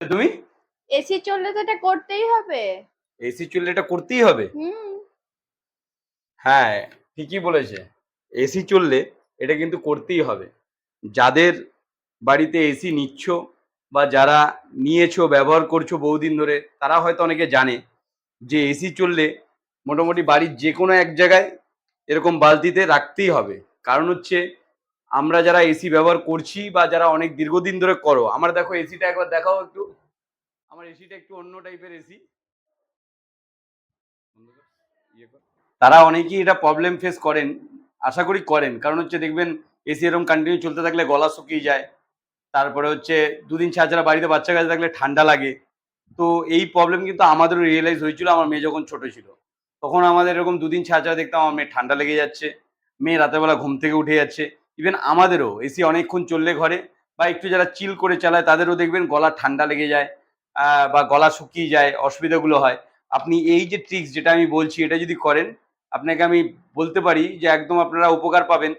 তুমি? এসি চললে তো এটা করতেই হবে। এসি চললে এটা করতেই হবে? হ্যাঁ ঠিকই বলেছে। এসি চললে এটা কিন্তু করতেই হবে। যাদের বাড়িতে এসি নিচ্ছ বা যারা নিয়েছো ব্যবহার করছ বহুদিন ধরে তারা হয়তো অনেকে জানে যে এসি চললে মোটামুটি বাড়ির যে কোনো এক জায়গায় এরকম বালতিতে রাখতেই হবে। কারণ হচ্ছে আমরা যারা এসি ব্যবহার করছি বা যারা অনেক দীর্ঘদিন ধরে করো, আমার দেখো এসিটা একবার দেখাও একটু। আমার এসিটা একটু অন্য টাইপের এসি। তারা অনেকেই এটা প্রবলেম ফেস করেন, আশা করি করেন। কারণ হচ্ছে দেখবেন, এসি এরকম কন্টিনিউ চলতে থাকলে গলা শুকিয়ে যায়। তারপরে হচ্ছে দুদিন ছাড়া ছাড়া বাড়িতে বাচ্চা কাছে থাকলে ঠান্ডা লাগে। তো এই প্রবলেম কিন্তু আমাদেরও রিয়েলাইজ হয়েছিল, আমার মেয়ে যখন ছোট ছিল। তখন আমাদের এরকম দুদিন ছাড়া ছাড়া দেখতাম আমার মেয়ে ঠান্ডা লেগে যাচ্ছে। মেয়ে রাতেরবেলা ঘুম থেকে উঠে যাচ্ছে। ইভেন আমাদেরও এসি অনেকক্ষণ চললে ঘরে বা একটু যারা চিল করে চালায় তাদেরও দেখবেন গলা ঠান্ডা লেগে যায় বা গলা শুকিয়ে যায়, অসুবিধাগুলো হয়। আপনি এই যে ট্রিক্স যেটা আমি বলছি, এটা যদি করেন, আপনাকে আমি বলতে পারি যে একদম আপনারা উপকার পাবেন।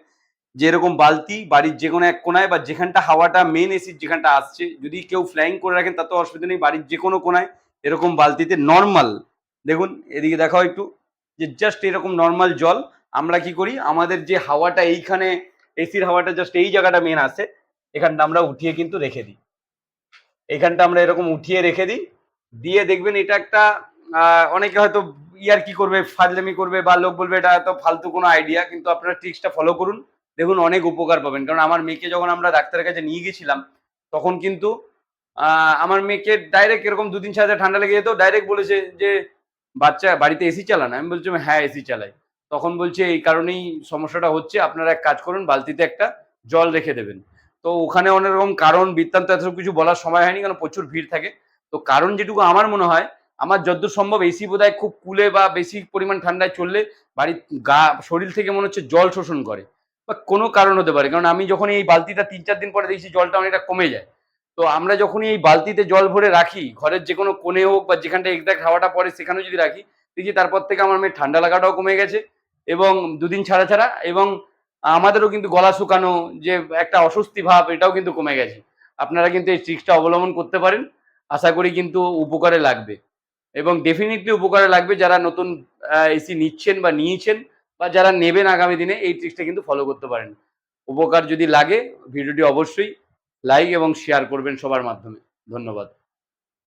যে এরকম বালতি বাড়ির যে কোনো এক কোনায় বা যেখানটা হাওয়াটা মেন এসির যেখানটা আসছে, যদি কেউ ফ্লাইং করে রাখেন তাতে অসুবিধা নেই, বাড়ির যে কোনো কোনায় এরকম বালতিতে নর্মাল দেখুন, এদিকে দেখাও একটু, যে জাস্ট এরকম নর্মাল জল, আমরা কি করি, আমাদের যে হাওয়াটা এইখানে এসির হাওয়াটা জাস্ট এই জায়গাটা মেন আছে। এখানটা আমরা উঠিয়ে কিন্তু রেখে দিই। এখানটা আমরা এরকম উঠিয়ে রেখে দিই। দিয়ে দেখবেন এটা একটা অনেকে হয়তো ইয়ার কি করবে, ফাজলামি করবে বা লোক বলবে, এটা এত ফালতু কোনো আইডিয়া কিন্তু আপনারা ট্রিক্সটা ফলো করুন। দেখুন অনেক উপকার পাবেন। কারণ আমার মেয়েকে যখন আমরা ডাক্তারের কাছে নিয়ে গেছিলাম, তখন কিন্তু আমার মেয়েকে ডাইরেক্ট এরকম দুদিন সাথে ঠান্ডা লেগে যেত ডাইরেক্ট বলেছে যে, বাচ্চা বাড়িতে এসি চালান? আমি বলছি হ্যাঁ এসি চালাই। তখন বলছে, এই কারণেই সমস্যাটা হচ্ছে। আপনারা এক কাজ করুন, বালতিতে একটা জল রেখে দেবেন। তো ওখানে অনেক রকম কারণ, বৃত্তান্ত এত কিছু বলার সময় হয়নি, কারণ প্রচুর ভিড় থাকে। তো কারণ যেটুকু আমার মনে হয়, আমার যতদূর সম্ভব এসি বোধহয় খুব কুলে বা বেশি পরিমাণ ঠান্ডায় চললে বাড়ির গা, শরীর থেকে মনে হচ্ছে জল শোষণ করে। বা কোনো কারণ হতে পারে, কারণ আমি যখন এই বালতিটা তিন চার দিন পরে দেখছি জলটা অনেকটা কমে যায়। তো আমরা যখনই এই বালতিতে জল ভরে রাখি, ঘরের যে কোনো কোণে হোক বা যেখানটা এক্সাক্ট হাওয়াটা পড়ে সেখানেও যদি রাখি, দেখি তারপর থেকে আমার মেয়ে ঠান্ডা লাগাটাও কমে গেছে। এবং দুদিন ছাড়া ছাড়া এবং আমাদেরও কিন্তু গলা শুকানো যে একটা অস্বস্তি ভাব, এটাও কিন্তু কমে গেছে। আপনারা কিন্তু এই ট্রিক্সটা অবলম্বন করতে পারেন। আশা করি কিন্তু উপকারে লাগবে। এবং ডেফিনেটলি উপকারে লাগবে যারা নতুন এসি নিচ্ছেন বা নিয়েছেন বা যারা নেবেন আগামী দিনে, এই ট্রিক্সটা কিন্তু ফলো করতে পারেন। উপকার যদি লাগে, ভিডিওটি অবশ্যই লাইক এবং শেয়ার করবেন সবার মাধ্যমে। ধন্যবাদ।